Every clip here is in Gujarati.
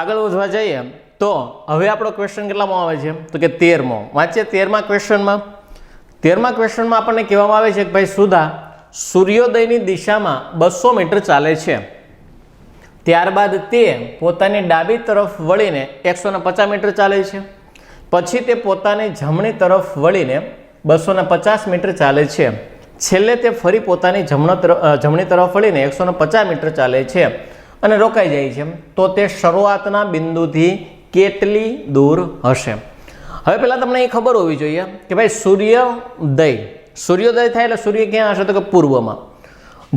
આગળ વધવા જઈએ, તો હવે આપણો ક્વેશ્ચન કેટલામાં આવે છે? તો કે તેરમો. વાંચીએ તેરમા ક્વેશ્ચનમાં તેરમા ક્વેશ્ચનમાં આપણને કહેવામાં આવે છે કે ભાઈ સુધા, સૂર્યોદયની દિશામાં બસો મીટર ચાલે છે. ત્યારબાદ તે પોતાની ડાબી તરફ વળીને એકસો પચાસ મીટર ચાલે છે. પછી તે પોતાની જમણી તરફ વળીને બસો પચાસ મીટર ચાલે છે. છેલ્લે તે ફરી પોતાની જમણો જમણી તરફ વળીને એકસો પચાસ મીટર ચાલે છે. અને રોકાઈ જાય છે તો તે શરૂઆતના બિંદુથી કેટલી દૂર હશે? હવે પહેલાં તમને એ ખબર હોવી જોઈએ કે ભાઈ સૂર્યોદય સૂર્યોદય થાય એટલે સૂર્ય ક્યાં હશે? તો કે પૂર્વમાં.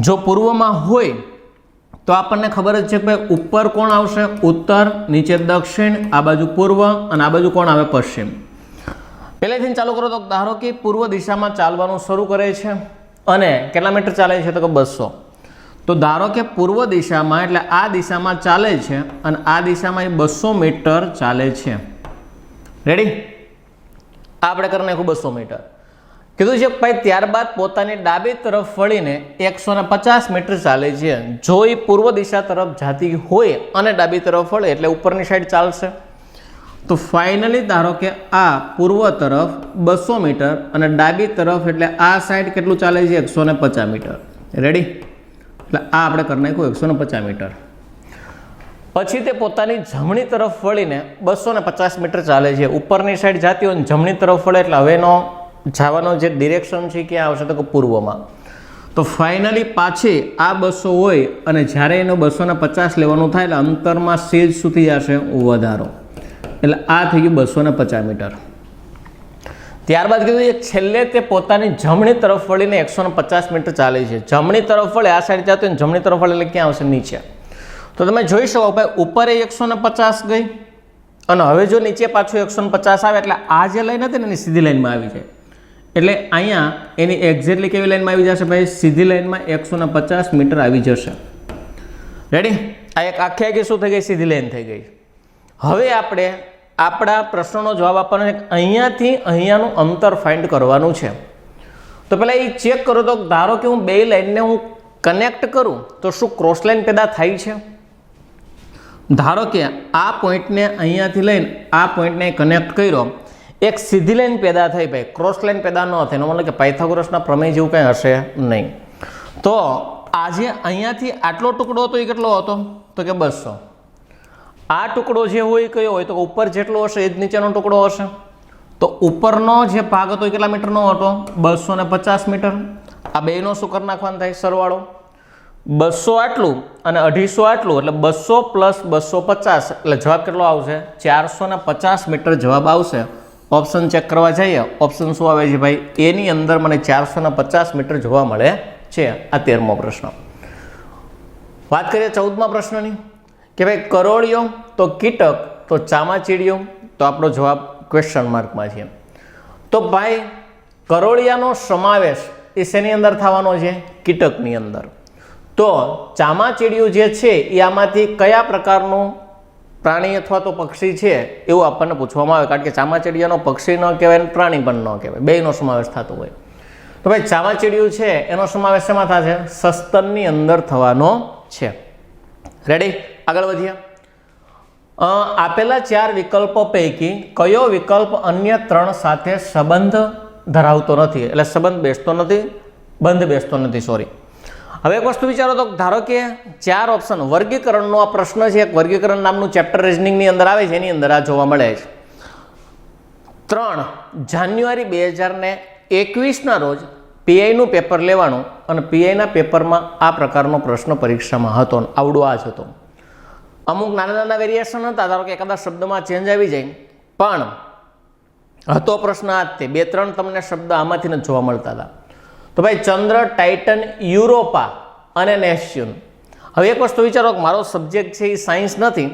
જો પૂર્વમાં હોય, તો આપણને ખબર જ છે કે ભાઈ ઉપર કોણ આવશે? ઉત્તર, નીચે દક્ષિણ, આ બાજુ પૂર્વ અને આ બાજુ કોણ આવે? પશ્ચિમ. પહેલેથી ચાલુ કરો તો ધારો કે પૂર્વ દિશામાં ચાલવાનું શરૂ કરે છે. અને કેટલા મીટર ચાલે છે? તો કે બસો. તો ધારો કે પૂર્વ દિશામાં, એટલે આ દિશામાં ચાલે છે અને આ દિશામાં એ બસો મીટર ચાલે છે. રેડી આપણે કરી નાખ્યું બસો મીટર. કીધું છે ભાઈ, ત્યારબાદ પોતાની ડાબી તરફ વળીને એકસો પચાસ મીટર ચાલે છે. જો એ પૂર્વ દિશા તરફ જાતી હોય અને ડાબી તરફ વળે, એટલે ઉપરની સાઈડ ચાલશે. તો ફાઇનલી ધારો કે આ પૂર્વ તરફ બસો મીટર અને ડાબી તરફ, એટલે આ સાઈડ કેટલું ચાલે છે? એકસો મીટર. રેડી એટલે આ આપણે કરી નાખ્યું એકસો ને પચાસ મીટર. પછી તે પોતાની જમણી તરફ વળીને બસો ને પચાસ મીટર ચાલે છે. ઉપરની સાઈડ જાતી હોય જમણી તરફ વળે એટલે હવેનો જવાનો જે ડિરેક્શન છે ક્યાં આવશે તો કે પૂર્વમાં. તો ફાઇનલી પાછી આ બસો હોય અને જ્યારે એનો બસો ને પચાસ લેવાનું થાય એટલે અંતરમાં સેજ સુધી જશે વધારો. એટલે આ થઈ ગયું બસો ને પચાસ મીટર. ત્યારબાદ કીધું એક છેલ્લે તે પોતાની જમણી તરફ વળીને એકસો પચાસ મીટર ચાલે છે. જમણી તરફ વળે, આ સાઈડ જતો જમણી તરફ વળે એટલે ક્યાં આવશે? નીચે. તો તમે જોઈ શકો ભાઈ, ઉપર એ એકસો પચાસ ગઈ અને હવે જો નીચે પાછું એકસો પચાસ આવે એટલે આ જે લાઈન હતી ને, એની સીધી લાઈનમાં આવી જાય. એટલે અહીંયા એની એક્ઝેક્ટલી કેવી લાઈનમાં આવી જશે ભાઈ? સીધી લાઈનમાં એકસો પચાસ મીટર આવી જશે. રેડી આ એક આખી આખી શું થઈ ગઈ? સીધી લાઈન થઈ ગઈ. હવે આપણે આપણા પ્રશ્નનો જવાબ આપવાનો છે અહીંયાથી અહીંયાનું અંતર ફાઇન્ડ કરવાનું છે. તો પહેલાં એ ચેક કરો તો ધારો કે હું બે લાઈનને હું કનેક્ટ કરું, તો શું ક્રોસ લાઈન પેદા થાય છે? ધારો કે આ પોઈન્ટને અહીંયાથી લઈને આ પોઈન્ટને કનેક્ટ કર્યો, એક સીધી લાઈન પેદા થઈ ભાઈ ક્રોસ લાઈન પેદા ન થાય, એનો મતલબ કે પાયથાગોરસના પ્રમેય જેવું કંઈ હશે નહીં. તો આજે અહીંયાથી આટલો ટુકડો હતો એ કેટલો હતો? તો કે બસો. આ ટુકડો જે હોય કયો હોય? તો ઉપર જેટલો હશે, એ જ નીચેનો ટુકડો હશે. તો ઉપરનો જે ભાગ હતો એ કેટલા મીટરનો હતો? બસો પચાસ મીટર. આ બેનો શું કરી નાખવાનું થાય? સરવાળો. બસો આટલું અને અઢીસો આટલું, એટલે બસો પ્લસ બસો પચાસ, એટલે જવાબ કેટલો આવશે? ચારસો ને પચાસ મીટર જવાબ આવશે. ઓપ્શન ચેક કરવા જઈએ. ઓપ્શન શું આવે છે ભાઈ? એની અંદર મને ચારસો ને પચાસ મીટર જોવા મળે છે. આ તેરમો પ્રશ્ન. વાત કરીએ ચૌદમા પ્રશ્નની. કે ભાઈ કરોળિયો તો કીટક, તો ચામાચીડિયો? તો આપણો જવાબ ક્વેશ્ચન માર્કમાં છે. તો ભાઈ, કરોળિયાનો સમાવેશ એ શેની અંદર થવાનો છે? કીટકની અંદર. તો ચામાચીડિયું જે છે, એ આમાંથી કયા પ્રકારનું પ્રાણી અથવા તો પક્ષી છે? એવું આપણને પૂછવામાં આવે. કારણ કે ચામાચીડિયાનો પક્ષી ન કહેવાય ને પ્રાણી પણ ન કહેવાય. બેયનો સમાવેશ થતો હોય. તો ભાઈ, ચામાચીડિયું છે, એનો સમાવેશ શેમાં થશે સસ્તનની અંદર થવાનો છે. રેડી આગળ વધીએ. આપેલા ચાર વિકલ્પો પૈકી કયો વિકલ્પ અન્ય ત્રણ સાથે સંબંધ ધરાવતો નથી? એટલે સંબંધ બેસતો નથી, બંધ બેસતો નથી સોરી હવે એક વસ્તુ વિચારો તો, ધારો કે ચાર ઓપ્શન વર્ગીકરણનો આ પ્રશ્ન છે, એક વર્ગીકરણ નામનું ચેપ્ટર રિઝનિંગની અંદર આવે છે, એની અંદર આ જોવા મળે છે. ત્રણ, જાન્યુઆરી બે હજારને એકવીસના રોજ પીઆઈનું પેપર લેવાનું અને પીઆઈના પેપરમાં આ પ્રકારનો પ્રશ્ન પરીક્ષામાં હતો, આવડો આ જ હતો. અમુક નાના નાના વેરિએશન હતા, ધારો કે એકાદા શબ્દમાં ચેન્જ આવી જાય. પણ હતો પ્રશ્ન આ તે. બે ત્રણ તમને શબ્દ આમાંથી જ જોવા મળતા હતા. તો ભાઈ ચંદ્ર, ટાઇટન, યુરોપા અને નેશ્યુન હવે એક વસ્તુ વિચારો કે મારો સબ્જેક્ટ છે એ સાયન્સ નથી,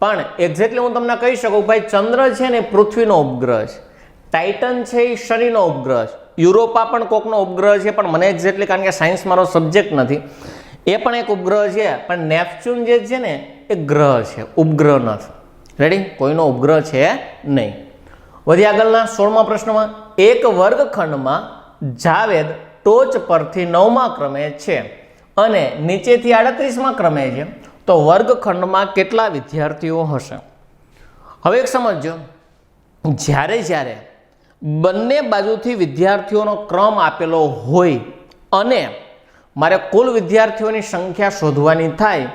પણ એક્ઝેક્ટલી હું તમને કહી શકું ભાઈ ચંદ્ર છે ને પૃથ્વીનો ઉપગ્રહ છે. ટાઇટન છે એ શનિનો ઉપગ્રહ છે. યુરોપા પણ કોકનો ઉપગ્રહ છે, પણ મને એક્ઝેક્ટલી કારણ કે સાયન્સ મારો સબ્જેક્ટ નથી. એ પણ એક ઉપગ્રહ છે, પણ નેપચ્યુન જે છે ને એ ગ્રહ છે ઉપગ્રહ નથી રેડી કોઈનો ઉપગ્રહ છે નહીં. વધી આગળના સોળમા પ્રશ્નમાં. એક વર્ગખંડમાં જાવેદ ટોચ પરથી નવમા ક્રમે છે અને નીચેથી આડત્રીસમાં ક્રમે છે. તો વર્ગખંડમાં કેટલા વિદ્યાર્થીઓ હશે? હવે એક સમજો જ્યારે જ્યારે બંને બાજુથી વિદ્યાર્થીઓનો ક્રમ આપેલો હોય અને મારે કુલ વિદ્યાર્થીઓની સંખ્યા શોધવાની થાય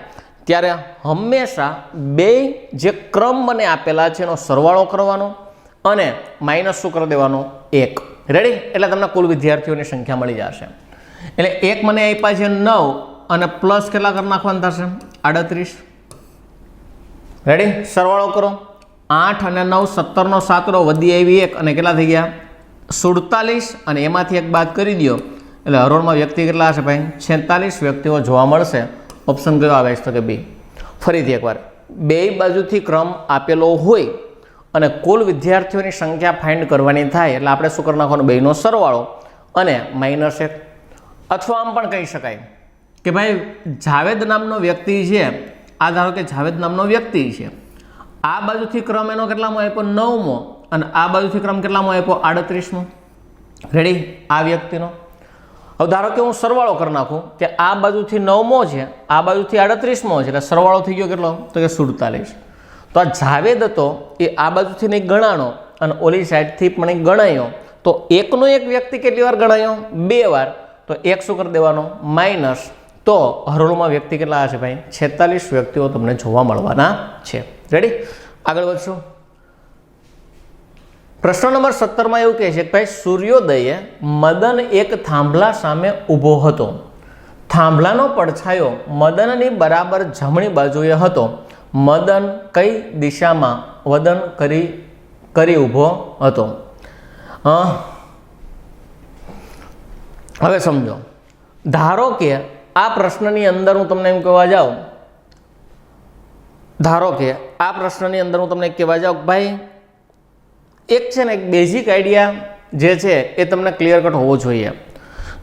ત્યારે હંમેશા બે જે ક્રમ મને આપેલા છે એનો સરવાળો કરવાનો અને માઇનસ શું કરી દેવાનો? એક. રેડી એટલે તમને કુલ વિદ્યાર્થીઓની સંખ્યા મળી જશે. એટલે એક મને આપ્યા છે નવ અને પ્લસ કેટલા કરી નાખવાના થશે? આડત્રીસ. રેડી સરવાળો કરો. આઠ અને નવ સત્તરનો સાતરો વધી આવી એક અને કેટલા થઈ ગયા? સુડતાલીસ. અને એમાંથી એક બાદ કરી દો એટલે હરોળમાં વ્યક્તિ કેટલા હશે ભાઈ? છેતાલીસ. વ્યક્તિઓ જોવા મળશે. ઓપ્શન કયો આવે તો કે બી. ફરીથી એકવાર. બે બાજુથી ક્રમ આપેલો હોય અને કુલ વિદ્યાર્થીઓની સંખ્યા ફાઇન્ડ કરવાની થાય, એટલે આપણે શું કરી નાખવાનું? બેનો સરવાળો અને માઇનસ એક અથવા આમ પણ કહી શકાય કે ભાઈ, જાવેદ નામનો વ્યક્તિ છે. આ ધારો કે જાવેદ નામનો વ્યક્તિ છે. આ બાજુથી ક્રમ એનો કેટલામો આપ્યો? નવમો. અને આ બાજુથી ક્રમ કેટલામો આપ્યો? આડત્રીસમો. રેડી આ વ્યક્તિનો. હવે ધારો કે હું સરવાળો કરી નાખું કે આ બાજુથી નવમો છે, આ બાજુથી આડત્રીસમો છે, એટલે સરવાળો થઈ ગયો કેટલો? તો કે સુડતાલીસ. તો આ જાવેદ હતો, એ આ બાજુથી નહીં ગણાણો અને ઓલી સાઈડથી પણ ગણાયો. તો એકનો એક વ્યક્તિ કેટલી વાર ગણાયો? બે વાર. તો એક શું કરી દેવાનો? માઇનસ. તો હરોળમાં વ્યક્તિ કેટલા હશે ભાઈ? છેતાલીસ વ્યક્તિઓ તમને જોવા મળવાના છે. રેડી આગળ વધશું. પ્રશ્ન નંબર સત્તરમાં એવું કહે છે કે ભાઈ, સૂર્યોદયે મદન એક થાંભલા સામે ઊભો હતો. થાંભલાનો પડછાયો મદનની બરાબર જમણી બાજુએ હતો. મદન કઈ દિશામાં વદન કરી કરી ઊભો હતો? હવે સમજો. ધારો કે આ પ્રશ્નની અંદર હું તમને એમ કહેવા જાઉં. ધારો કે આ પ્રશ્નની અંદર હું તમને કહેવા જાઉં ભાઈ એક છે ને એક બેઝિક આઈડિયા જે છે એ તમને ક્લિયર કટ હોવો જોઈએ.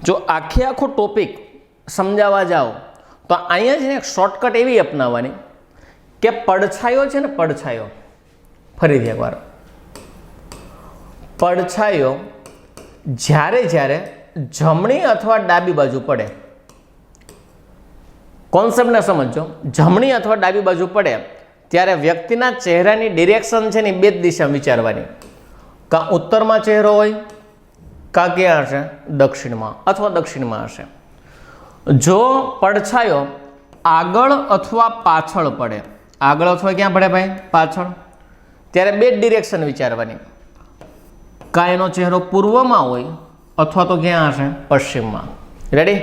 જો આખે આખો ટોપિક સમજાવવા જાઓ, તો અહીંયા જ ને એક શોર્ટકટ એવી અપનાવવાની કે પડછાયો છે ને પડછાયો. ફરીથી એકવાર. પડછાયો જ્યારે જ્યારે જમણી અથવા ડાબી બાજુ પડે. કોન્સેપ્ટને સમજો. જમણી અથવા ડાબી બાજુ પડે, ત્યારે વ્યક્તિના ચહેરાની ડિરેક્શન છે ને બે જ દિશા વિચારવાની. કાં ઉત્તરમાં ચહેરો હોય, કાં ક્યાં હશે? દક્ષિણમાં અથવા દક્ષિણમાં હશે. જો પડછાયો આગળ અથવા પાછળ પડે, આગળ અથવા ક્યાં પડે ભાઈ? પાછળ. ત્યારે બે ડિરેક્શન વિચારવાની. કાં એનો ચહેરો પૂર્વમાં હોય અથવા તો ક્યાં હશે? પશ્ચિમમાં. રેડી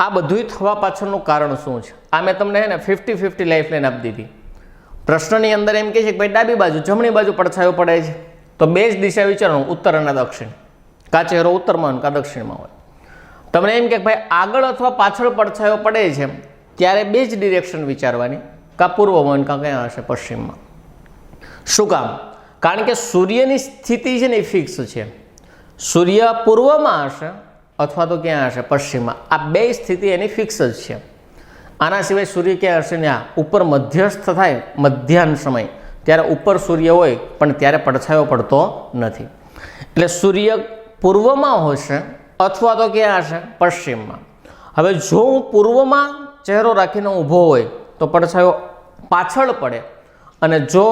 આ બધુંય થવા પાછળનું કારણ શું છે? આ મેં તમને હે ને ફિફ્ટી ફિફ્ટી લાઈફ લાઈન આપી દીધી. પ્રશ્નની અંદર એમ કહે છે કે ભાઈ ડાબી બાજુ, જમણી બાજુ પડછાયો પડે છે. તો બે જ દિશા વિચારવાનું, ઉત્તર અને દક્ષિણ. કા ચહેરો ઉત્તરમાં હોય કાં દક્ષિણમાં હોય. તમને એમ કે ભાઈ આગળ અથવા પાછળ પડછાયો પડે છે ત્યારે બે જ ડિરેક્શન વિચારવાની. કાં પૂર્વમાં કા ક્યાં હશે, પશ્ચિમમાં. શું કામ? કારણ કે સૂર્યની સ્થિતિ છે ને એ ફિક્સ છે. સૂર્ય પૂર્વમાં હશે અથવા તો ક્યાં હશે, પશ્ચિમમાં. આ બે સ્થિતિ એની ફિક્સ જ છે. આના સિવાય સૂર્ય ક્યાં હશે ને આ? ઉપર મધ્યસ્થ થાય, મધ્યાહન સમય. ત્યારે ઉપર સૂર્ય હોય, પણ ત્યારે પડછાયો પડતો નથી. એટલે સૂર્ય પૂર્વમાં હશે અથવા તો ક્યાં હશે? પશ્ચિમમાં. હવે જો હું પૂર્વમાં ચહેરો રાખીને ઊભો હોય, તો પડછાયો પાછળ પડે. અને જો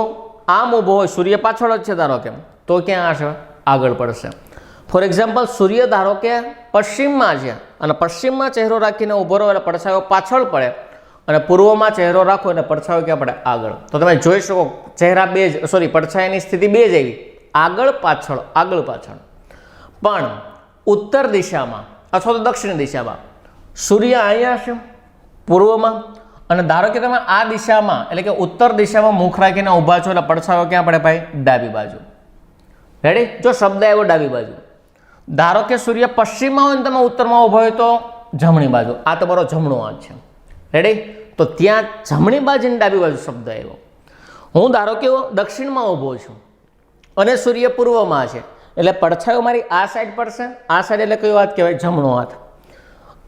આમ ઊભો હોય, સૂર્ય પાછળ જ છે ધારો કે, તો ક્યાં હશે? આગળ પડશે. ફોર એક્ઝામ્પલ સૂર્ય ધારો કે પશ્ચિમમાં છે. અને પશ્ચિમમાં ચહેરો રાખીને ઊભો રહો એટલે પડછાયો પાછળ પડે. અને પૂર્વમાં ચહેરો રાખો અને પડછાયો ક્યાં પડે? આગળ. તો તમે જોઈ શકો, ચહેરા બે જ સોરી પડછાયાની સ્થિતિ બે જ આવી આગળ પાછળ આગળ પાછળ. પણ ઉત્તર દિશામાં અથવા તો દક્ષિણ દિશામાં સૂર્ય અહીંયા છે પૂર્વમાં. અને ધારો કે તમે આ દિશામાં, એટલે કે ઉત્તર દિશામાં મુખ રાખીને ઊભા છો, એટલે પડછાયો ક્યાં પડે ભાઈ? ડાબી બાજુ. રેડી જો શબ્દ આવ્યો ડાબી બાજુ. ધારો કે સૂર્ય પશ્ચિમમાં હોય ને તમે ઉત્તરમાં ઊભો હોય તો જમણી બાજુ. આ તમારો જમણો હાથ છે. રેડી તો ત્યાં જમણી બાજુ ડાબી બાજુ શબ્દ આવ્યો. હું ધારો કે દક્ષિણમાં ઊભો છું અને સૂર્ય પૂર્વમાં છે, એટલે પડછાયો મારી આ સાઈડ પડશે આ સાઈડ એટલે કયો હાથ કહેવાય? જમણો હાથ.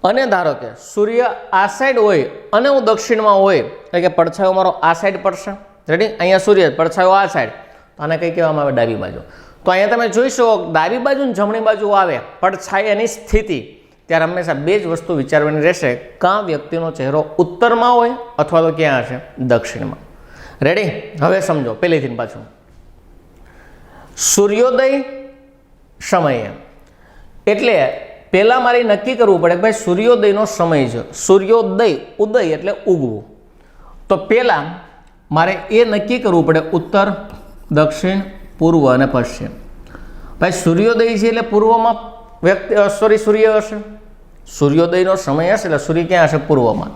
અને ધારો કે સૂર્ય આ સાઈડ હોય અને હું દક્ષિણમાં હોય, એટલે કે પડછાયો મારો આ સાઈડ પડશે રેડી અહીંયા સૂર્ય, પડછાયો આ સાઈડ આને કંઈ કહેવામાં આવે? ડાબી બાજુ. તો અહીંયા તમે જોઈ શકો, ડાબી બાજુ જમણી બાજુ આવે. પડછાયાની સ્થિતિ. ત્યારે હંમેશા બે જ વસ્તુ વિચારવાની રહેશે. કાં વ્યક્તિનો ચહેરો ઉત્તરમાં હોય અથવા તો ક્યાં હશે? દક્ષિણમાં. રેડી હવે સમજો. પહેલેથી પાછું. સૂર્યોદય સમયે. એટલે પહેલાં મારે નક્કી કરવું પડે કે ભાઈ સૂર્યોદયનો સમય છે. સૂર્યોદય, ઉદય એટલે ઉગવું. તો પહેલાં મારે એ નક્કી કરવું પડે ઉત્તર, દક્ષિણ, પૂર્વ અને પશ્ચિમ. ભાઈ સૂર્યોદય છે એટલે પૂર્વમાં વ્યક્તિ સોરી, સૂર્ય હશે? સૂર્યોદયનો સમય હશે એટલે સૂર્ય ક્યાં હશે? પૂર્વમાં.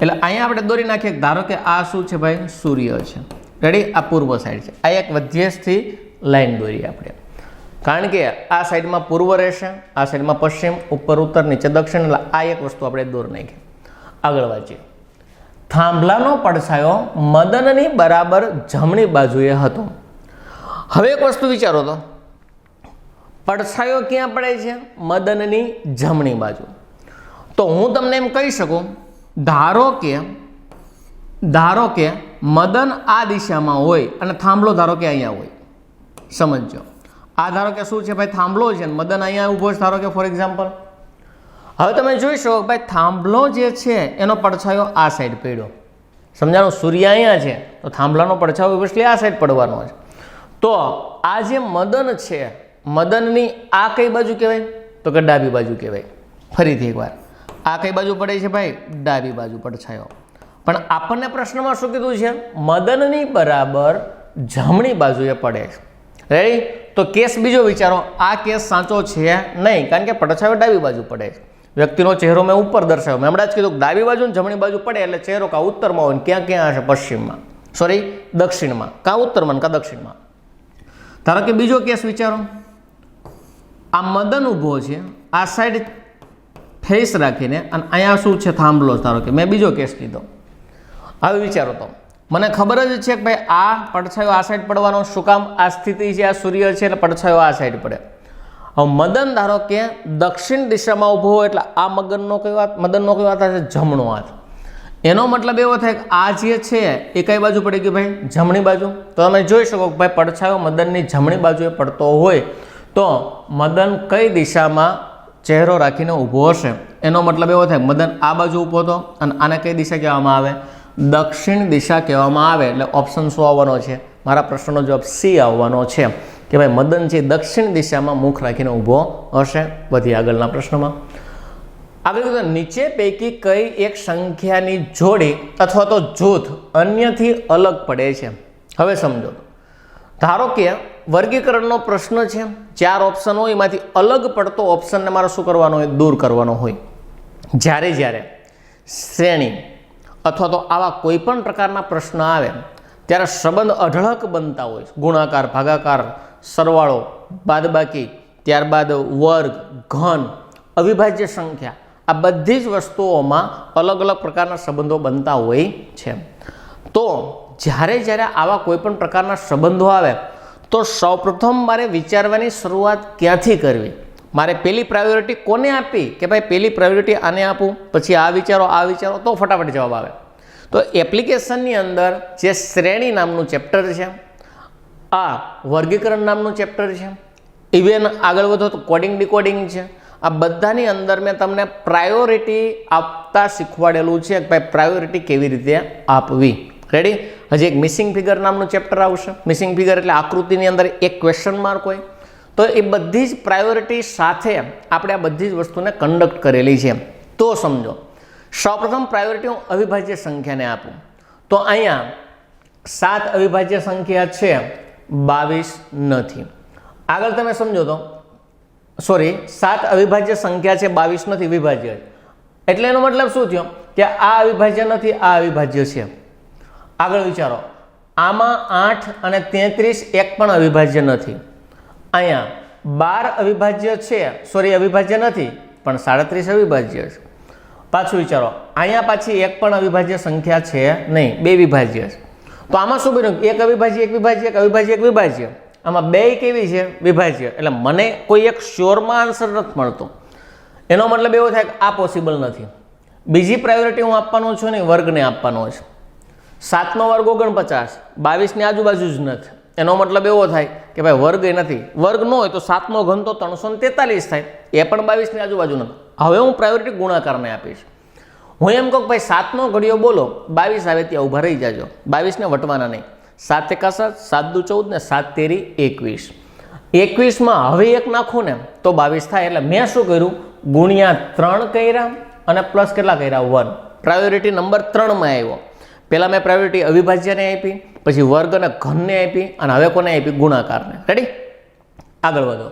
એટલે અહીંયા આપણે દોરી નાખીએ ધારો કે આ શું છે ભાઈ? સૂર્ય છે. રેડી આ પૂર્વ સાઈડ છે. આ એક મધ્યસ્થી લાઈન દોરીએ આપણે. કારણ કે આ સાઈડમાં પૂર્વ રહેશે, આ સાઈડમાં પશ્ચિમ, ઉપર, ઉત્તર, નીચે, દક્ષિણ, એટલે આ એક વસ્તુ આપણે દોર નાખી. આગળ વાંચીએ. થાંભલાનો પડછાયો મદનની બરાબર જમણી બાજુએ હતો. હવે એક વસ્તુ વિચારો તો. પડછાયો ક્યાં પડે છે? મદનની જમણી બાજુ. તો હું તમને એમ કહી શકું, ધારો કે ધારો કે મદન આ દિશામાં હોય અને થાંભલો ધારો કે અહીંયા હોય. સમજજો. આ ધારો કે શું છે? ભાઈ, થાંભલો છે ને મદન અહીંયા ઊભો છે, ધારો કે ફોર એક્ઝામ્પલ હવે તમે જોઈ શકો ભાઈ, થાંભલો જે છે એનો પડછાયો આ સાઈડ પડ્યો. સમજાણું? સૂર્ય અહીંયા છે, તો થાંભલાનો પડછાયો ઓબ્વિયસલી આ સાઈડ પડવાનો છે. તો આ જે મદન છે મદનની આ કઈ બાજુ કહેવાય? તો કે ડાબી બાજુ કહેવાય. ફરીથી એકવાર. આ કઈ બાજુ પડે છે ભાઈ? ડાબી બાજુ પડછાયો. પણ આપણને પ્રશ્નમાં શું કીધું છે? મદનની બરાબર જમણી બાજુએ પડે છે. રેડી તો કેસ બીજો વિચારો. આ કેસ સાચો છે નહીં? કારણ કે પડછાયો ડાબી બાજુ પડે છે. વ્યક્તિનો ચહેરો મેં ઉપર દર્શાવ્યો. મેં હમણાં જ કીધું ડાબી બાજુ જમણી બાજુ પડે એટલે ચહેરો કાં ઉત્તરમાં હોય ક્યાં ક્યાં હશે? પશ્ચિમમાં. સોરી દક્ષિણમાં. કાં ઉત્તરમાં કાં દક્ષિણમાં. ધારો કે બીજો કેસ વિચારો. આ મદન ઊભો છે. આ સાઈડ ફેસ રાખીને અને અહીંયા શું છે થાંભલો ધારો કે મેં બીજો કેસ લીધો. હવે વિચારો તો. મને ખબર જ છે કે ભાઈ આ પડછાયો આ સાઈડ પડવાનો શું કામ? આ સ્થિતિ છે, આ સૂર્ય છે એટલે પડછાયો આ સાઈડ પડે. હવે મદન ધારો કે દક્ષિણ દિશામાં ઊભો હોય એટલે આ મગનનો કઈ વાત? મદનનો કઈ વાત? છે જમણો હાથ. એનો મતલબ એવો થાય કે આ જે છે એ કઈ બાજુ પડે કે ભાઈ? જમણી બાજુ. તો તમે જોઈ શકો કે ભાઈ પડછાયો મદનની જમણી બાજુએ પડતો હોય. તો મદન કઈ દિશામાં ચહેરો રાખીને ઊભો હશે? એનો મતલબ એવો થાય, મદન આ બાજુ ઊભો હતો અને આને કઈ દિશા કહેવામાં આવે? દક્ષિણ દિશા કહેવામાં આવે, એટલે ઓપ્શન શું આવવાનો છે? મારા પ્રશ્નનો જવાબ સી આવવાનો છે કે ભાઈ, મદન છે દક્ષિણ દિશામાં મુખ રાખીને ઊભો હશે? વધી આગળના પ્રશ્નમાં. આગળ નીચે પૈકી કઈ એક સંખ્યાની જોડી અથવા તો જૂથ અન્યથી અલગ પડે છે? હવે સમજો. ધારો કે વર્ગીકરણનો પ્રશ્ન છે. ચાર ઓપ્શન હોય, એમાંથી અલગ પડતો ઓપ્શનને મારે શું કરવાનો હોય? દૂર કરવાનો હોય. જ્યારે જ્યારે શ્રેણી અથવા તો આવા કોઈ પણ પ્રકારના પ્રશ્ન આવે, ત્યારે સંબંધ અઢળક બનતા હોય ગુણાકાર, ભાગાકાર, સરવાળો, બાદબાકી, ત્યારબાદ વર્ગ, ઘન, અવિભાજ્ય સંખ્યા, આ બધી જ વસ્તુઓમાં અલગ અલગ પ્રકારના સંબંધો બનતા હોય છે. તો જ્યારે જ્યારે આવા કોઈ પણ પ્રકારના સંબંધો આવે તો સૌપ્રથમ મારે વિચારવાની શરૂઆત ક્યાંથી કરવી? મારે પહેલી પ્રાયોરિટી કોને આપી કે ભાઈ પહેલી પ્રાયોરિટી આને આપું? પછી આ વિચારો આ વિચારો, તો ફટાફટ જવાબ આવે. તો એપ્લિકેશનની અંદર જે શ્રેણી નામનું ચેપ્ટર છે, આ વર્ગીકરણ નામનું ચેપ્ટર છે ઇવેન આગળ વધો તો કોડિંગ ડિકોડિંગ છે, આ બધાની અંદર મેં તમને પ્રાયોરિટી આપતા શીખવાડેલું છે કે ભાઈ પ્રાયોરિટી કેવી રીતે આપવી? રેડી હજી એક મિસિંગ ફિગર નામનું ચેપ્ટર આવશે. મિસિંગ ફિગર એટલે આકૃતિની અંદર એક ક્વેશ્ચન માર્ક હોય. તો એ બધી જ પ્રાયોરિટી સાથે આપણે આ બધી જ વસ્તુને કન્ડક્ટ કરેલી છે. તો સમજો, સૌપ્રથમ પ્રાયોરિટી હું અવિભાજ્ય સંખ્યાને આપું. તો અહીંયા સાત અવિભાજ્ય સંખ્યા છે, બાવીસ નથી. આગળ તમે સમજો તો. સોરી સાત અવિભાજ્ય સંખ્યા છે, બાવીસ નથી, વિભાજ્ય એટલે એનો મતલબ શું થયો? કે આ અવિભાજ્ય નથી, આ અવિભાજ્ય છે. આગળ વિચારો. આમાં આઠ અને તેત્રીસ એક પણ અવિભાજ્ય નથી. અહીંયા બાર અવિભાજ્ય છે, સોરી, અવિભાજ્ય નથી, પણ સાડત્રીસ અવિભાજ્ય છે. પાછું વિચારો. અહીંયા પાછી એક પણ અવિભાજ્ય સંખ્યા છે નહીં, બે વિભાજ્ય છે. તો આમાં શું બન્યું? એક અવિભાજ્ય, એક વિભાજ્ય, એક અવિભાજ્ય, એક વિભાજ્ય. આમાં બે કેવી છે? વિભાજ્ય. એટલે મને કોઈ એક શ્યોરમાં આન્સર નથી મળતો. એનો મતલબ એવો થાય કે આ પોસિબલ નથી. બીજી પ્રાયોરિટી હું આપવાનો છું ને વર્ગને આપવાનો છે. સાતનો વર્ગ ઓગણપચાસ, બાવીસની આજુબાજુ જ નથી. એનો મતલબ એવો થાય કે ભાઈ વર્ગ એ નથી. વર્ગ ન હોય તો સાતનો ઘન તો ત્રણસો ને તેતાલીસ થાય. એ પણ બાવીસની આજુબાજુ નથી. હવે હું પ્રાયોરિટી ગુણાકારને આપીશ. હું એમ કહું ભાઈ સાતનો ઘડિયો બોલો, બાવીસ આવે ત્યાં ઊભા રહી જાજો. બાવીસને વટવાના નહીં. સાત એકા સાત સાત દુ ચૌદ ને સાત તેરી એકવીસ. એકવીસમાં હવે એક નાખું ને તો બાવીસ થાય. એટલે મેં શું કર્યું? ગુણ્યા ત્રણ કર્યા અને પ્લસ કેટલા કર્યા? વન પ્રાયોરિટી નંબર ત્રણમાં આવ્યો. પહેલાં મેં પ્રાયોરિટી અવિભાજ્યને આપી, પછી વર્ગ અને ઘનને આપી અને હવે કોને આપી? ગુણાકારને. રેડી આગળ વધો.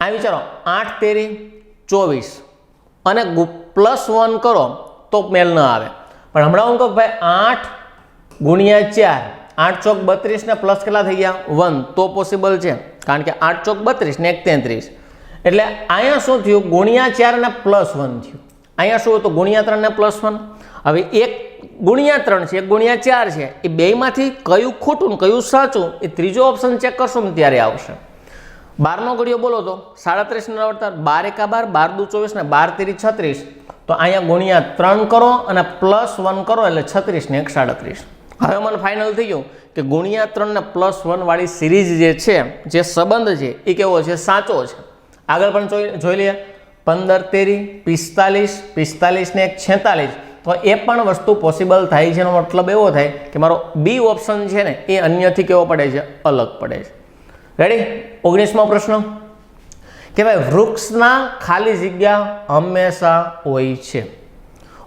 આ વિચારો, આઠ, તેરી, ચોવીસ. અને પ્લસ વન કરો તો મેલ ન આવે. પણ હમણાં હું કહું ભાઈ, આઠ ગુણ્યા ચાર, આઠ ચોક બત્રીસને પ્લસ કેટલા થઈ ગયા? વન તો પોસિબલ છે. કારણ કે આઠ ચોક બત્રીસ ને એક તેત્રીસ એટલે અહીંયા શું થયું? ગુણ્યા ચાર ને પ્લસ વન થયું. અહીંયા શું હતું? ગુણ્યા ત્રણ ને પ્લસ વન હવે એક ગુણ્યા ત્રણ છે, ગુણ્યા ચાર છે, એ બેમાંથી કયું ખોટું કયું સાચું, એ ત્રીજો ઓપ્શન ચેક કરશો ને ત્યારે આવશે. બારનો ઘડિયો બોલો તો, સાડત્રીસ ને નવડતા બાર એકા બાર બાર દુ ચોવીસ ને બાર તેરી છત્રીસ. તો અહીંયા ગુણ્યા ત્રણ કરો અને પ્લસ વન કરો એટલે છત્રીસ ને એક સાડત્રીસ. હવે મને ફાઇનલ થઈ ગયું કે ગુણ્યા ત્રણ ને પ્લસ વનવાળી સિરીઝ જે છે, જે સંબંધ છે, એ કેવો છે? સાચો છે. આગળ પણ જોઈ લઈએ. પંદર તેરી, પિસ્તાલીસ પિસ્તાલીસ ને એક છેતાલીસ. તો એ પણ વસ્તુ પોસિબલ થાય છે, એનો મતલબ એવો થાય કે મારો બી ઓપ્શન છે ને, એ અન્યથી કેવો પડે છે? અલગ પડે છે. રેડી ઓગણીસમો પ્રશ્ન. કે ભાઈ, વૃક્ષના ખાલી જગ્યા હંમેશા હોય છે.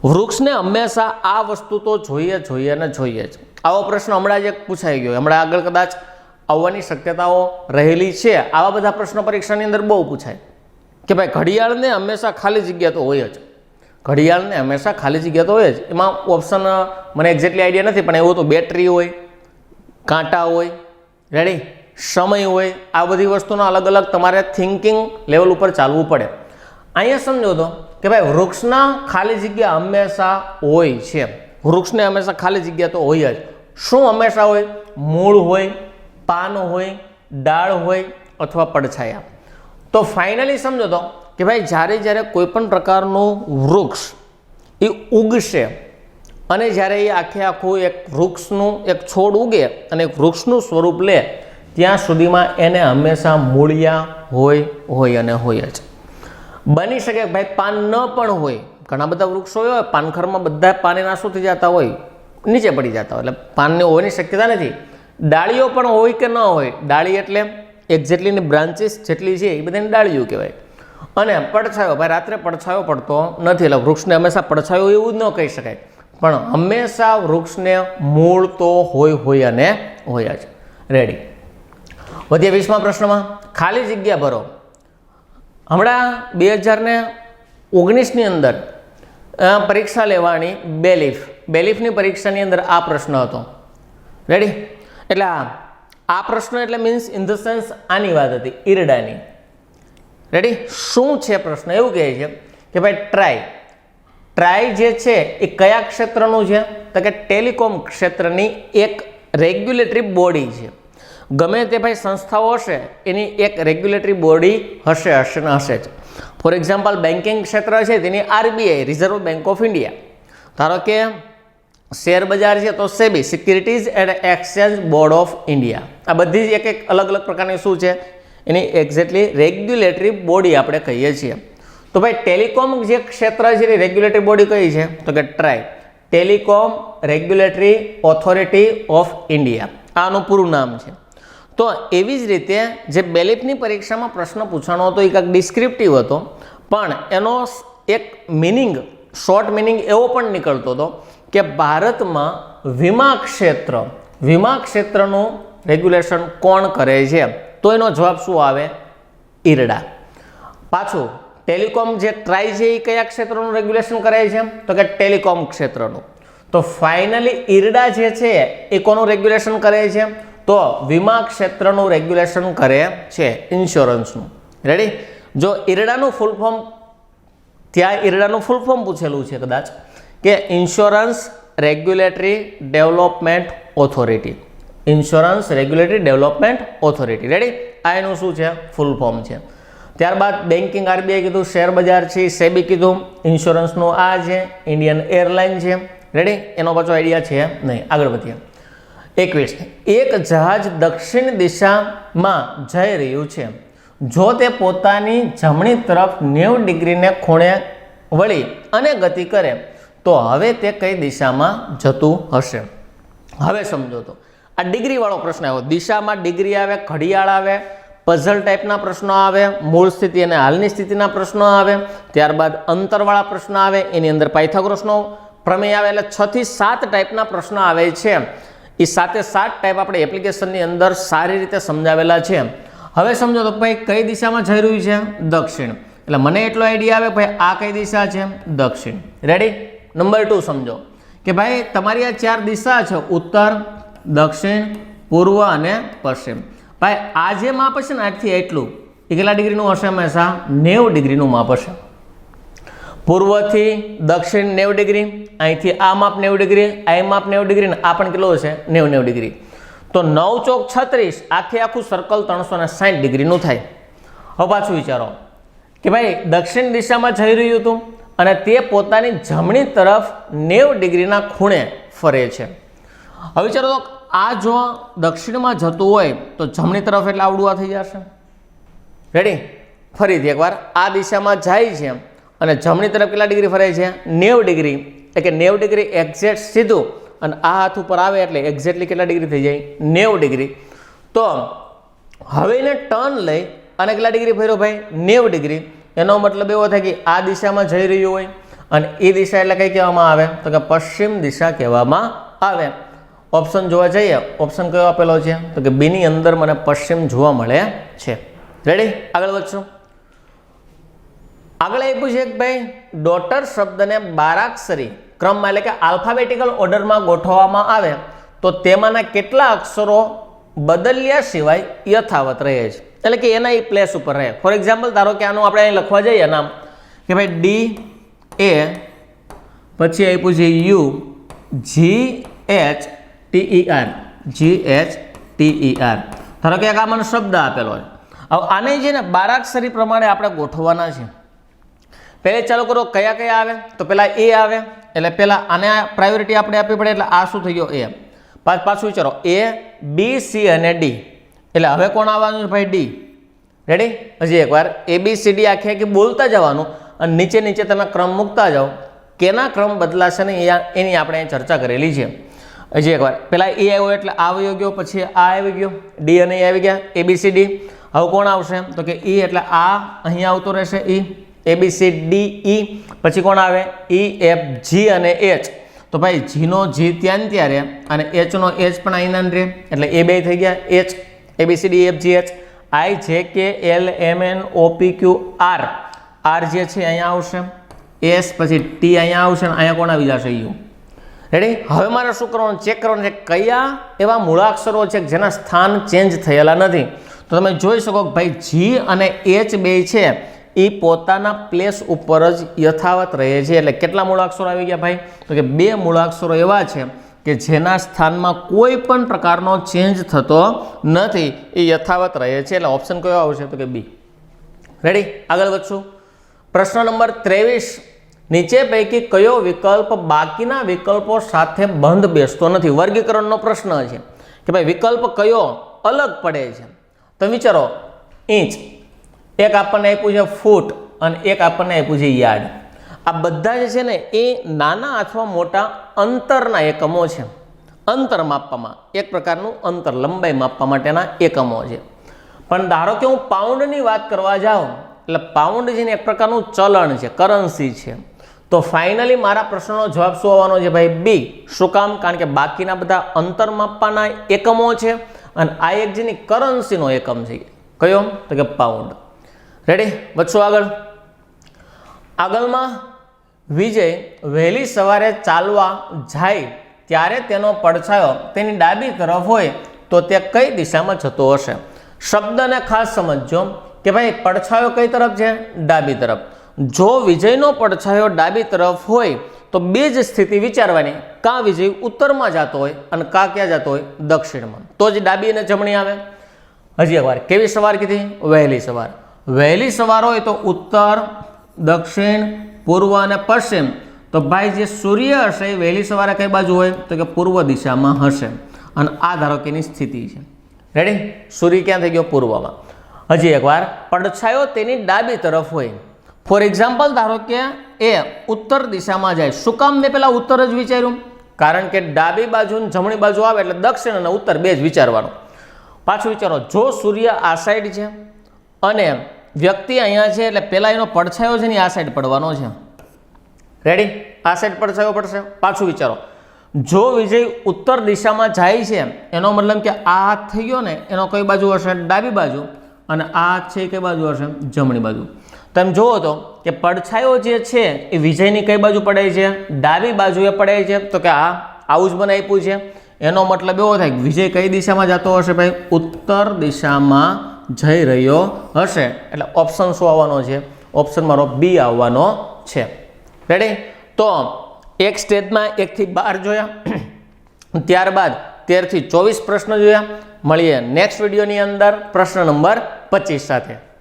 વૃક્ષને હંમેશા આ વસ્તુ તો જોઈએ જોઈએ ને જોઈએ જ. આવો પ્રશ્ન હમણાં જ એક પૂછાઈ ગયો. હમણાં આગળ કદાચ આવવાની શક્યતાઓ રહેલી છે. આવા બધા પ્રશ્નો પરીક્ષાની અંદર બહુ પૂછાય. કે ભાઈ, ઘડિયાળને હંમેશા ખાલી જગ્યા તો હોય જ. ઘડિયાળને હંમેશા ખાલી જગ્યા તો હોય જ. એમાં ઓપ્શન મને એક્ઝેક્ટલી આઈડિયા નથી, પણ એવું તો બેટરી હોય, કાંટા હોય રેડી સમય હોય, આ બધી વસ્તુના અલગ અલગ તમારે થિંકિંગ લેવલ ઉપર ચાલવું પડે. અહીંયા સમજો તો કે ભાઈ વૃક્ષના ખાલી જગ્યા હંમેશા હોય છે. વૃક્ષને હંમેશા ખાલી જગ્યા તો હોય જ. શું હંમેશા હોય? મૂળ હોય, પાન હોય, ડાળ હોય, અથવા પડછાયા. તો ફાઇનલી સમજો તો કે ભાઈ જ્યારે જ્યારે કોઈ પણ પ્રકારનું વૃક્ષ એ ઉગશે અને જ્યારે એ આખે આખું એક વૃક્ષનું એક છોડ ઉગે અને એક વૃક્ષનું સ્વરૂપ લે, ત્યાં સુધીમાં એને હંમેશા મૂળિયા હોય હોય અને હોય જ. બની શકે ભાઈ પાન ન પણ હોય. ઘણા બધા વૃક્ષો હોય, પાનખરમાં બધા પાને નાશો થઈ જતા હોય, નીચે પડી જતા હોય. એટલે પાનની હોવાની શક્યતા નથી. ડાળીઓ પણ હોય કે ન હોય? ડાળી એટલે એક જેટલીની બ્રાન્ચીસ જેટલી છે, એ બધાને ડાળીઓ કહેવાય. અને પડછાયો, ભાઈ રાત્રે પડછાયો પડતો નથી. એટલે વૃક્ષને હંમેશા પડછાયો એવું જ ન કહી શકાય. પણ હંમેશા વૃક્ષને મૂળ તો હોય હોય અને હોય જ. રેડી વધીએ વીસમા પ્રશ્નમાં. ખાલી જગ્યા ભરો. હમણાં બે હજારને ઓગણીસની અંદર પરીક્ષા લેવાની બેલીફ. બેલીફની પરીક્ષાની અંદર આ પ્રશ્ન હતો. રેડી એટલે આ. પ્રશ્ન એટલે મીન્સ ઇન ધ સેન્સ આની વાત હતી, ઈરડાની. રેડી શું છે પ્રશ્ન? એવું કહે છે કે ભાઈ ટ્રાય ટ્રાય જે છે એ કયા ક્ષેત્રનું છે? તો કે ટેલિકોમ ક્ષેત્રની એક રેગ્યુલેટરી બોડી છે. ગમે તે ભાઈ સંસ્થાઓ હશે, એની એક રેગ્યુલેટરી બોડી હશે હશે ને હશે જ. ફોર એક્ઝામ્પલ બેન્કિંગ ક્ષેત્ર છે, તેની RBI Reserve Bank of India ધારો કે શેર બજાર છે, તો SEBI Securities and Exchange Board of India આ બધી જ એક એક અલગ અલગ પ્રકારની શું છે? એની એક્ઝેક્ટલી રેગ્યુલેટરી બોડી આપણે કહીએ છીએ. તો ભાઈ ટેલિકોમ જે ક્ષેત્ર છે એની રેગ્યુલેટરી બોડી કઈ છે? તો કે TRAI Telecom Regulatory Authority of India આનું પૂરું નામ છે. તો એવી જ રીતે જે બેલિફની પરીક્ષામાં પ્રશ્ન પૂછાણો હતો, એ કંઈક ડિસ્ક્રિપ્ટિવ હતો, પણ એનો એક મિનિંગ શોર્ટ મિનિંગ એવો પણ નીકળતો હતો કે ભારતમાં વીમા ક્ષેત્ર, વીમા ક્ષેત્રનું રેગ્યુલેશન કોણ કરે છે? તો એનો જવાબ શું આવે? ઈરડા. પાછું, ટેલિકોમ જે ટ્રાય છે એ કયા ક્ષેત્રનું રેગ્યુલેશન કરે છે તો કે ટેલિકોમ ક્ષેત્રનું. તો ફાઇનલી ઈરડા જે છે, એ કોનું રેગ્યુલેશન કરે છે તો વીમા ક્ષેત્રનું રેગ્યુલેશન કરે છે ઇન્સ્યોરન્સનું રેડી જો ઈરડાનું ફૂલ ફોર્મ ત્યાં ઈરડાનું ફૂલ ફોર્મ પૂછેલું છે કદાચ, કે Insurance Regulatory Development Authority Insurance Regulatory Development Authority ready આ એનું શું છે? ફૂલ ફોર્મ છે. ત્યારબાદ બેન્કિંગ આરબીઆઈ કીધું શેર બજાર છે, સેબી કીધું. ઇન્સ્યોરન્સનું આ છે ઇન્ડિયન એરલાઇન છે. રેડી એનો પાછો આઈડિયા છે નહીં. આગળ વધીએ. એકવીસ. એક જહાજ દક્ષિણ દિશામાં જઈ રહ્યું છે. જો તે પોતાની જમણી તરફ નેવું ડિગ્રીને ખૂણે વળી અને ગતિ કરે, તો હવે તે કઈ દિશામાં જતું હશે? હવે સમજો તો. આ ડિગ્રીવાળો પ્રશ્ન આવ્યો. દિશામાં ડિગ્રી આવે, ઘડિયાળ આવે પઝલ ટાઈપના પ્રશ્નો આવે, મૂળ સ્થિતિ અને હાલની સ્થિતિના પ્રશ્નો આવે, ત્યારબાદ અંતરવાળા પ્રશ્નો આવે, એની અંદર પાયથાગોરસનો પ્રમેય આવે એટલે છ થી સાત ટાઈપના પ્રશ્નો આવે છે. એ સાતે સાત ટાઈપ આપણે એપ્લિકેશનની અંદર સારી રીતે સમજાવેલા છે. હવે સમજો તો ભાઈ કઈ દિશામાં જઈ રહ્યું છે? દક્ષિણ. એટલે મને એટલો આઈડિયા આવે, ભાઈ આ કઈ દિશા છે? દક્ષિણ. રેડી નંબર ટુ સમજો. કે ભાઈ તમારી આ ચાર દિશા છે, ઉત્તર દક્ષિણ, પૂર્વ અને પશ્ચિમ. ભાઈ, આ જે માપ હશે ને આઠથી એટલું એ કેટલા ડિગ્રીનું હશે હંમેશા? નેવું ડિગ્રીનું માપ હશે. પૂર્વથી દક્ષિણ નેવું ડિગ્રી, અહીંથી આ માપ નેવું ડિગ્રી, આ માપ નેવું ડિગ્રી ને આ પણ કેટલું હશે? નેવું નેવું ડિગ્રી. તો નવ ચોક છત્રીસ, આખે આખું સર્કલ ત્રણસો ને સાઠ ડિગ્રીનું થાય. હવે પાછું વિચારો કે ભાઈ, દક્ષિણ દિશામાં જઈ રહ્યું હતું અને તે પોતાની જમણી તરફ નેવું ડિગ્રીના ખૂણે ફરે છે. હવે વિચારો તો આ જો દક્ષિણમાં જતું હોય તો જમણી તરફ એટલે આવડું આ થઈ જશે. રેડી ફરીથી એકવાર આ દિશામાં જાય છે અને જમણી તરફ કેટલા ડિગ્રી ફરે છે? નેવ ડિગ્રી. એટલે કે નેવ ડિગ્રી એક્ઝેક્ટ સીધું અને આ હાથ ઉપર આવે એટલે એક્ઝેક્ટલી કેટલા ડિગ્રી થઈ જાય? નેવ ડિગ્રી. તો હવે એને ટર્ન લઈ અને કેટલા ડિગ્રી ફર્યો ભાઈ? નેવ ડિગ્રી. એનો મતલબ એવો થાય કે આ દિશામાં જઈ રહ્યું હોય. અને એ દિશા એટલે કઈ કહેવામાં આવે? તો કે પશ્ચિમ દિશા કહેવામાં આવે. ઓપ્શન જોવા જઈએ ઓપ્શન કયો આપેલો છે? તો કે બીની અંદર મને પશ્ચિમ જોવા મળે છે. રેડી આગળ વધશું. આગળ આપ્યું છે કે ભાઈ ડોટર શબ્દને બારાક્ષરી, ક્રમમાં એટલે કે આલ્ફાબેટિકલ ઓર્ડરમાં ગોઠવવામાં આવે, તો તેમાંના કેટલા અક્ષરો બદલ્યા સિવાય યથાવત રહે છે? એટલે કે એના એ પ્લેસ ઉપર રહે. ફોર એક્ઝામ્પલ ધારો કે આનું આપણે અહીં લખવા જઈએ નામ. કે ભાઈ ડી એ પછી આપ્યું છે U G H T E R G H T E R ધારો કે એક આ મને શબ્દ આપેલો છે હવે આને છે ને બારાક્ષરી પ્રમાણે આપણે ગોઠવવાના છે. પહેલે ચાલુ કરો કયા કયા આવે, તો પહેલાં એ આવે, એટલે પહેલાં આને પ્રાયોરિટી આપણે આપવી પડે, એટલે આ શું થઈ ગયો? એ. પાછ પાછું વિચારો. એ બી સી અને ડી એટલે હવે કોણ આવવાનું ભાઈ? ડી રેડી હજી એકવાર. એ બી સી ડી આખી આખી બોલતા જવાનું અને નીચે નીચે તમે ક્રમ મૂકતા જાઓ. કેના ક્રમ બદલાશે ને એની આપણે ચર્ચા કરેલી છે. હજી એકવાર. પહેલાં એ આવ્યો એટલે આ આવી ગયો, પછી આ આવી ગયો. ડી અને એ આવી ગયા. એ બી સી ડી હવે કોણ આવશે? તો કે ઈ એટલે આ અહીંયા આવતો રહેશે ઈ એ બી સી ડી ઈ પછી કોણ આવે? ઈ એફ જી અને એચ તો ભાઈ જીનો જી ત્યાં ત્યારે અને એચનો એચ પણ અહીંના રહે એટલે એ બે થઈ ગયા. H A B C D F G H I J K L M N O P Q R R જે છે, અહીંયા આવશે. એસ પછી ટી અહીંયા આવશે અને અહીંયા કોણ આવી જશે? યુ રેડી હવે મારે શું કરવાનું? ચેક કરવાનું છે કયા એવા મૂળાક્ષરો છે જેના સ્થાન ચેન્જ થયેલા નથી? તો તમે જોઈ શકો કે ભાઈ જી અને એચ બે છે. એ પોતાના પ્લેસ ઉપર જ યથાવત રહે છે. એટલે કેટલા મૂળાક્ષરો આવી ગયા ભાઈ? તો કે બે મૂળાક્ષરો એવા છે કે જેના સ્થાનમાં કોઈ પણ પ્રકારનો ચેન્જ થતો નથી. એ યથાવત રહે છે. એટલે ઓપ્શન કયો આવશે? તો કે બી રેડી આગળ વધશું. પ્રશ્ન નંબર ત્રેવીસ. નીચે પૈકી કયો વિકલ્પ બાકીના વિકલ્પો સાથે બંધ બેસતો નથી? વર્ગીકરણનો પ્રશ્ન છે કે ભાઈ, વિકલ્પ કયો અલગ પડે છે? તો વિચારો, ઇંચ. એક આપણને આપ્યું છે ફૂટ અને એક આપણને આપ્યું છે યાર્ડ. આ બધા જે છે ને, એ નાના અથવા મોટા અંતરના એકમો છે. અંતર માપવામાં, એક પ્રકારનું અંતર લંબાઈ માપવા માટેના એકમો છે. પણ ધારો કે હું પાઉન્ડની વાત કરવા જાઉં, એટલે પાઉન્ડ છે ને એક પ્રકારનું ચલણ છે કરન્સી છે. તો ફાઇનલી મારા પ્રશ્નનો જવાબ શું આવવાનો છે ભાઈ? બી. શું કામ? કારણ કે બાકીના બધા અંતર માપવાના એકમો છે અને આ એક જેની કરન્સીનો એકમ છે. કયો? તો કે પાઉન્ડ રેડી વધશું આગળ? આગળમાં વિજય વહેલી સવારે ચાલવા જાય ત્યારે તેનો પડછાયો તેની ડાબી તરફ હોય તો તે કઈ દિશામાં જતો હશે? શબ્દને ખાસ સમજજો કે ભાઈ, પડછાયો કઈ તરફ છે? ડાબી તરફ. જો વિજયનો પડછાયો ડાબી તરફ હોય, તો બે જ સ્થિતિ વિચારવાની. કાં વિજય ઉત્તરમાં જતો હોય અને કાં ક્યાં જતો હોય? દક્ષિણમાં. તો જ ડાબી અને જમણી આવે. હજી એકવાર, કેવી સવાર કીધી? વહેલી સવાર. વહેલી સવાર હોય તો ઉત્તર, દક્ષિણ, પૂર્વ અને પશ્ચિમ. તો ભાઈ, જે સૂર્ય હશે એ વહેલી સવારે કઈ બાજુ હોય? તો કે પૂર્વ દિશામાં હશે. અને આ ધારો કે એની સ્થિતિ છે. રેડી સૂર્ય ક્યાં થઈ ગયો? પૂર્વમાં. હજી એકવાર, પડછાયો તેની ડાબી તરફ હોય. ફોર એક્ઝામ્પલ ધારો કે એ ઉત્તર દિશામાં જાય. શું કામ મેં પહેલાં ઉત્તર જ વિચાર્યું? કારણ કે ડાબી બાજુ જમણી બાજુ આવે એટલે દક્ષિણ અને ઉત્તર બે જ વિચારવાનું. પાછું વિચારો, જો સૂર્ય આ સાઈડ છે અને વ્યક્તિ અહીંયા છે એટલે પહેલાં એનો પડછાયો છે ને આ સાઈડ પડવાનો છે. રેડી આ સાઈડ પડછાયો પડશે. પાછું વિચારો. જો વિજય ઉત્તર દિશામાં જાય છે, એનો મતલબ કે આ થઈ ગયો ને, એનો કઈ બાજુ હશે? ડાબી બાજુ. અને આ હાથ છે કઈ બાજુ હશે? જમણી બાજુ. તમે જુઓ તો કે પડછાયો જે છે એ વિજયની કઈ બાજુ પડે છે? ડાબી બાજુએ પડે છે. તો કે આ, આવું જ મને આપ્યું છે. એનો મતલબ એવો થાય કે વિજય કઈ દિશામાં જતો હશે ભાઈ? ઉત્તર દિશામાં જઈ રહ્યો હશે. એટલે ઓપ્શન શું આવવાનો છે? ઓપ્શન મારો બી આવવાનો છે. રેડી તો એક સ્ટેજમાં એકથી બાર જોયા. ત્યારબાદ તેરથી ચોવીસ પ્રશ્ન જોયા. મળીએ નેક્સ્ટ વિડીયોની અંદર પ્રશ્ન નંબર પચીસ સાથે.